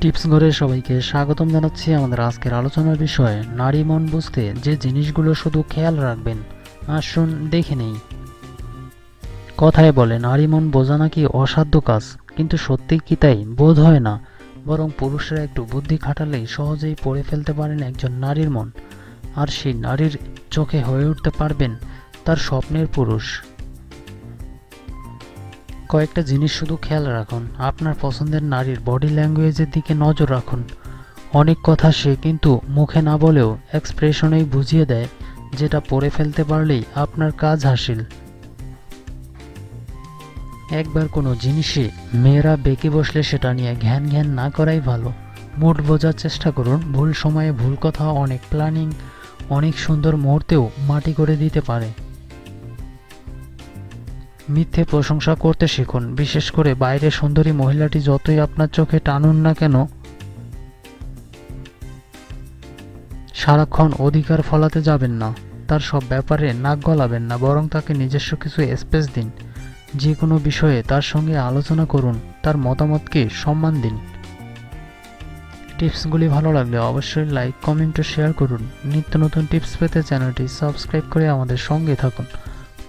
Tips ঘরে সবাইকে স্বাগতম জানাচ্ছি আমাদের আজকের আলোচনার বিষয়। নারী মন বুঝতে যে জিনিসগুলো শুধু খেয়াল রাখবেন, আসুন দেখে নেই। কথায় বলে, নারী মন বোঝা নাকি অসাধ্য কাজ, কিন্তু সত্যি কি তাই? বোধ হয় না। বরং পুরুষরা একটু বুদ্ধি খাটালেই সহজেই পড়ে ফেলতে পারেন একজন নারীর মন। আর সেই নারীর চোখে হয়ে উঠতে পারবেন তার স্বপ্নের পুরুষ। কয়েকটা জিনিস শুধু খেয়াল রাখুন। আপনার পছন্দের নারীর বডি ল্যাঙ্গুয়েজের দিকে নজর রাখুন। অনেক কথা সে কিন্তু মুখে না বলেও এক্সপ্রেশনেই বুঝিয়ে দেয়, যেটা পড়ে ফেলতে পারলেই আপনার কাজ হাসিল। একবার কোনো জিনিসে মেয়েরা বেঁকে বসলে সেটা নিয়ে ঘ্যান ঘ্যান না করাই ভালো। মুড বোঝার চেষ্টা করুন। ভুল সময়ে ভুল কথা, অনেক প্ল্যানিং অনেক সুন্দর মুহূর্তেও মাটি করে দিতে পারে। মিথ্যে প্রশংসা করতে শিখুন। বিশেষ করে বাইরে সুন্দরী মহিলাটি যতই আপনার চোখে টানুন না কেন, সারাক্ষণ অধিকার ফলাতে যাবেন না। তার সব ব্যাপারে নাক গলাবেন না, বরং তাকে নিজস্ব কিছু স্পেস দিন। যে কোনো বিষয়ে তার সঙ্গে আলোচনা করুন, তার মতামতকে সম্মান দিন। টিপসগুলি ভালো লাগলে অবশ্যই লাইক, কমেন্ট ও শেয়ার করুন। নিত্য নতুন টিপস পেতে চ্যানেলটি সাবস্ক্রাইব করে আমাদের সঙ্গে থাকুন।